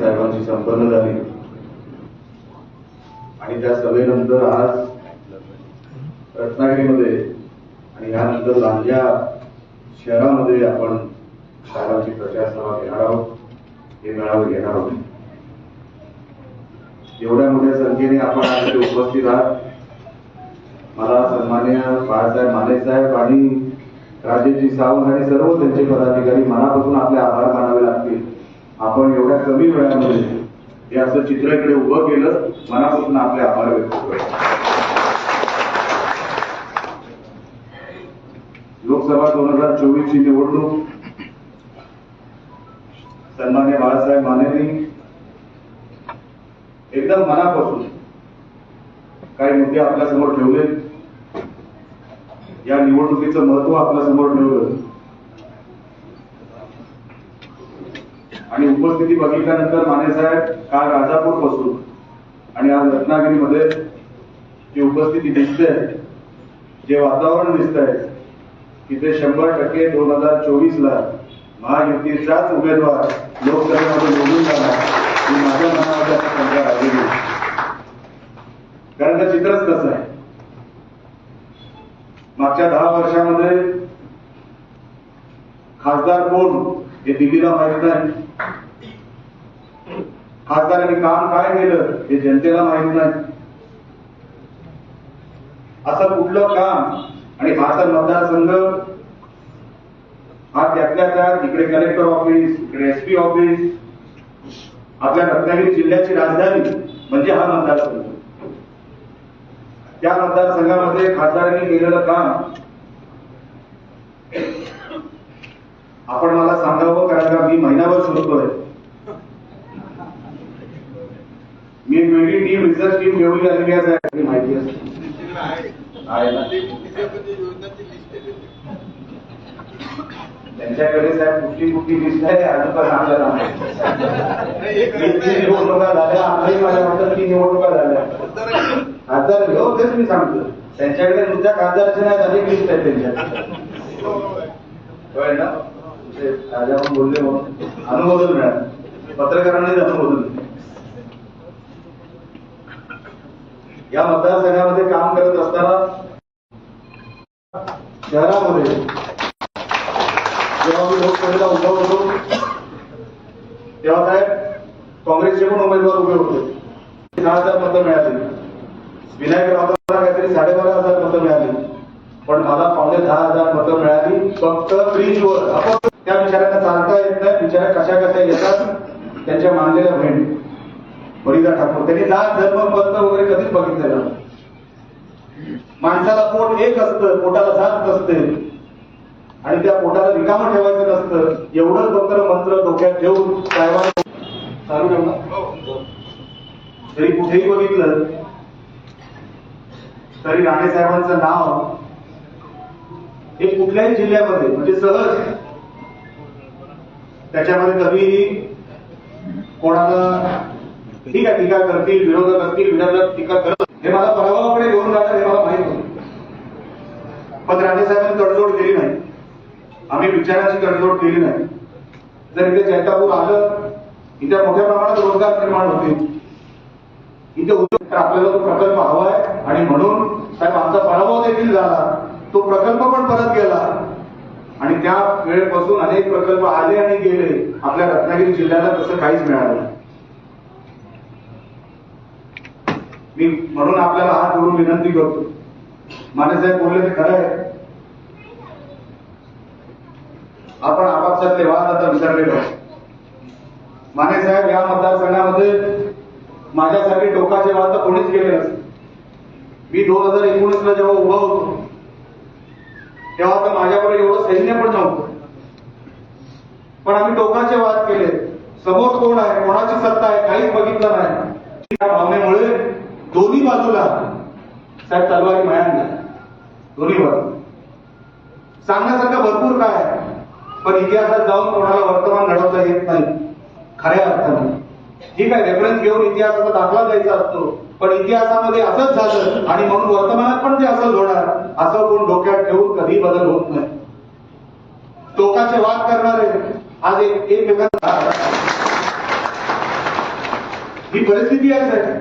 साहेबांशी संपन्न झाली. आणि त्या सभेनंतर आज रत्नागिरीमध्ये आणि यानंतर लांजा शहरामध्ये आपण साहेबांची प्रचारसभा घेणार आहोत. हे मेळावे घेणार आहोत. एवढ्या मोठ्या संख्येने आपण आज इथे उपस्थित आहात. मला सन्मान्य बाळासाहेब माने साहेब आणि राजेजी सावंत आणि सर्व त्यांचे पदाधिकारी मनापासून आपले आभार मानावे लागतील. आपण एवढ्या कमी वेळामध्ये हे असं चित्र इकडे उभं केलं मनापासून आपले आभार व्यक्त करतो. लोकसभा दोन हजार चोवीस ची निवडणूक. सन्मान्य बाळासाहेब मानेनी एकदम मनापासून काही मुद्दे आपल्यासमोर ठेवले या निवडणुकीचं महत्त्व आपल्यासमोर ठेवलं. आणि उपस्थिती बघितल्यानंतर माने साहेब काल राजापूरपासून आणि आज रत्नागिरीमध्ये जी उपस्थिती दिसते जे वातावरण दिसतंय तिथे शंभर टक्के दोन हजार चोवीस ला महायुतीचाच उमेदवार लोकसभेमध्ये निवडून जाणार ही माझ्या मनामध्ये आता शंका राहिलेली कारण त्या चित्रच तसं आहे? मागच्या दहा वर्षामध्ये खासदार कोण हे दिल्लीला माहीत नाही. खासदारांनी काम काय केलं हे जनतेला माहीत नाही. असं कुठलं काम आणि हा तर मतदारसंघ हा त्यातल्या त्यात इकडे कलेक्टर ऑफिस इकडे एसपी ऑफिस आपल्या रत्नागिरी जिल्ह्याची राजधानी म्हणजे हा मतदारसंघ. त्या मतदारसंघामध्ये खासदारांनी केलेलं काम आपण मला सांगावं कारण का मी महिनाभर शोधतोय मी एक वेगळी टीम रिसर्च टीम घेऊन आलेली आहे साहेब. माहिती असते. त्यांच्याकडे साहेब कुठली कुठली लिस्ट आहे अजून पण आपल्याला माहिती. निवडणुका झाल्या आपल्याही माझ्या म्हणतात की निवडणुका झाल्या. खासदार घेऊ तेच मी सांगतो. त्यांच्याकडे नुसत्या खासदाराची नाही अनेक लिस्ट आहे त्यांच्याकडे ना? ते राजा पण बोलले म्हणून. अनुमोदन मिळालं. पत्रकारांनाच अनुमोदन मिळालं. या मतदारसंघामध्ये काम करत असताना शहरामध्ये जेव्हा मी लोकसभेला उभा होतो तेव्हा साहेब काँग्रेसचे पण उमेदवार उभे होते. दहा हजार मतं मिळाली. विनायक राऊतांना काहीतरी साडेबारा हजार मतं मिळाली. पण मला पावणे दहा हजार मतं मिळाली. फक्त फ्रीजवर आपण त्या बिचाऱ्यांना चालता येत नाही. बिचाऱ्या कशा कशा येतात त्यांच्या मानलेल्या बहिणी फरीदा ठाकूर त्यांनी जात धर्म पंत वगैरे कधीच बघितलेलं माणसाला पोट एक असतं पोटाला जात नसते. आणि त्या पोटाला रिकामं ठेवायचं नसतं. एवढंच फक्त मंत्र डोक्यात ठेवून साहेबांना चालू ठेवणार तरी कुठेही बघितलं तरी राणे साहेबांचं नाव हे कुठल्याही जिल्ह्यामध्ये म्हणजे सहज त्याच्यामध्ये कधीही कोणाला ठीक आहे टीका करतील विरोधक असतील विरोधक टीका करत. हे मला पराभवाकडे घेऊन जाणार हे मला माहीत होतं. पण राणे साहेबांनी तडजोड केली नाही. आम्ही विचाराची तडजोड केली नाही. जर इथे जैतापूर आलं इथे मोठ्या प्रमाणात रोजगार निर्माण होतील. इथे उद्योग तर आपल्याला तो प्रकल्प हवा आहे. आणि म्हणून साहेब आमचा पराभव देखील झाला. तो प्रकल्प पण परत गेला. आणि त्या वेळेपासून अनेक प्रकल्प आले आणि गेले. आपल्या रत्नागिरी जिल्ह्याला तसं काहीच मिळालं नाही. मी म्हणून आपल्याला हात जोडून विनंती करतो. मानेसाहेब बोलले ते खरं आहे. आपण आपापसातले वाद आता विसरलेलो आहोत. माने साहेब या मतदारसंघामध्ये माझ्यासाठी टोकाचे वाद तर कोणीच केले नसते. मी दोन हजार एकोणीस ला जेव्हा उभा होतो तेव्हा तर माझ्याकडे एवढं सैन्य पण नव्हतं. पण आम्ही टोकाचे वाद केले. समोर कोण आहे? कोणाची सत्ता आहे? काहीच बघितलं नाही. या भावनेमुळे दोन्ही बाजूला साहेब तलवारी मयान नाही. दोन्ही बाजू सांगण्यासारखं भरपूर काय आहे. पण इतिहासात जाऊन कोणाला वर्तमान घडवता येत नाही. खऱ्या अर्थाने. ठीक आहे रेफरन्स घेऊन इतिहासाचा दाखला द्यायचा असतो. पण इतिहासामध्ये असंच झालं आणि म्हणून वर्तमानात पण ते असंच होणार असं कोण डोक्यात ठेवून कधी बदल होत नाही. टोकाचे वाद करणारे आज एकमेकांना ही परिस्थिती आहे साहेब.